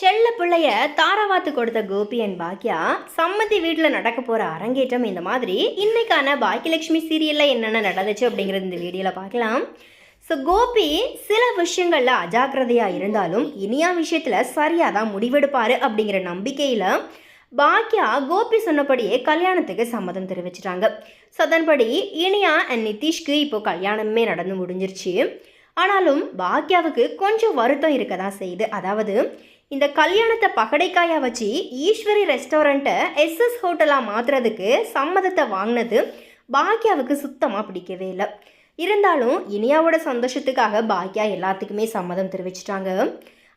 செல்ல பிள்ளைய தாராவாத்து கொடுத்த கோபி அண்ட் பாக்யா சம்மதி வீட்டில் நடக்க போகிற அரங்கேற்றம் இந்த மாதிரி இன்னைக்கான பாக்கியலட்சுமி சீரியலில் என்னென்ன நடந்துச்சு அப்படிங்கிறது இந்த வீடியோவில் பார்க்கலாம். ஸோ கோபி சில விஷயங்களில் அஜாக்கிரதையாக இருந்தாலும் இனியா விஷயத்தில் சரியாக தான் முடிவெடுப்பார் அப்படிங்கிற நம்பிக்கையில் பாக்யா கோபி சொன்னபடியே கல்யாணத்துக்கு சம்மதம் தெரிவிச்சிட்டாங்க. ஸோ அதன்படி இனியா அண்ட் நிதிஷ்க்கு இப்போ கல்யாணமே நடந்து முடிஞ்சிருச்சு. ஆனாலும் பாக்யாவுக்கு கொஞ்சம் வருத்தம் இருக்க தான் செய்யுது. அதாவது இந்த கல்யாணத்தை பகடைக்காயா வச்சு ஈஸ்வரி ரெஸ்டாரண்ட்டை எஸ்எஸ் ஹோட்டலாக மாற்றுறதுக்கு சம்மதத்தை வாங்கினது பாக்யாவுக்கு சுத்தமாக பிடிக்கவே இல்லை. இருந்தாலும் இனியாவோட சந்தோஷத்துக்காக பாக்யா எல்லாத்துக்குமே சம்மதம் தெரிவிச்சிட்டாங்க.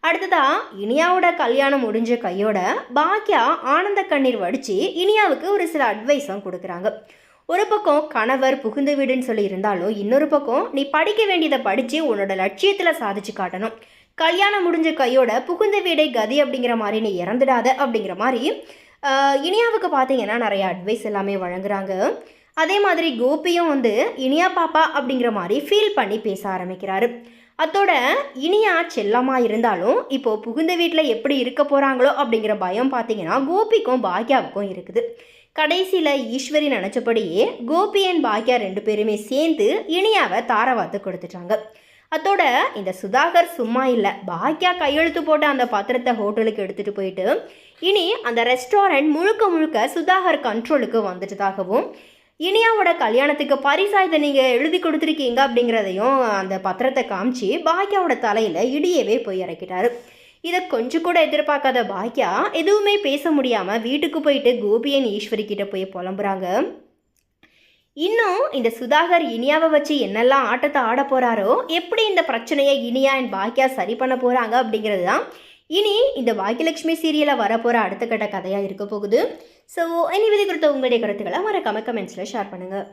அடுத்ததா இனியாவோட கல்யாணம் முடிஞ்ச கையோட பாக்யா ஆனந்த கண்ணீர் வடித்து இனியாவுக்கு ஒரு சில அட்வைஸும் கொடுக்குறாங்க. ஒரு பக்கம் கணவர் புகுந்த வீடுன்னு சொல்லி இருந்தாலும் இன்னொரு பக்கம் நீ படிக்க வேண்டியதை படித்து உன்னோட லட்சியத்தில் சாதிச்சு காட்டணும். கல்யாணம் முடிஞ்ச கையோட புகுந்த வீடை கதி அப்படிங்கிற மாதிரி நீ இறந்துடாத அப்படிங்கிற மாதிரி இனியாவுக்கு பார்த்தீங்கன்னா நிறைய அட்வைஸ் எல்லாமே வழங்குறாங்க. அதே மாதிரி கோபியும் வந்து இனியா பாப்பா அப்படிங்கிற மாதிரி ஃபீல் பண்ணி பேச ஆரம்பிக்கிறாரு. அத்தோட இனியா செல்லமாக இருந்தாலும் இப்போ புகுந்த வீட்டில் எப்படி இருக்க போகிறாங்களோ அப்படிங்கிற பயம் பார்த்தீங்கன்னா கோபிக்கும் பாக்யாவுக்கும் இருக்குது. கடைசியில் ஈஸ்வரி நினச்சபடியே கோபி அண்ட் பாக்யா ரெண்டு பேருமே சேர்ந்து இனியாவை தாரவாத்து கொடுத்துட்டாங்க. அத்தோட இந்த சுதாகர் சும்மா இல்லை பாக்யா கையெழுத்து போட்ட அந்த பத்திரத்தை ஹோட்டலுக்கு எடுத்துகிட்டு போயிட்டு இனி அந்த ரெஸ்டாரண்ட் முழுக்க முழுக்க சுதாகர் கண்ட்ரோலுக்கு வந்துட்டதாகவும் இனியாவோட கல்யாணத்துக்கு பரிசா இதை நீங்கள் எழுதி கொடுத்துருக்கீங்க அப்படிங்கிறதையும் அந்த பத்திரத்தை காமிச்சு பாக்யாவோட தலையில் இடியவே போய் இறக்கிட்டாரு. இதை கொஞ்சம் கூட எதிர்பார்க்காத பாக்யா எதுவுமே பேச முடியாமல் வீட்டுக்கு போயிட்டு கோபியன் ஈஸ்வரி கிட்ட போய் புலம்புறாங்க. இன்னும் இந்த சுதாகர் இனியாவை வச்சு என்னெல்லாம் ஆட்டத்தை ஆட போகிறாரோ எப்படி இந்த பிரச்சனையை இனியா என் பாக்கியா சரி பண்ண போகிறாங்க அப்படிங்கிறது தான் இனி இந்த பாக்கியலட்சுமி சீரியலில் வரப்போகிற அடுத்த கட்ட கதையாக இருக்க போகுது. ஸோ இனி விதை குறித்த உங்களுடைய கருத்துக்களை மறக்காம கமெண்ட்ஸில் ஷேர் பண்ணுங்கள்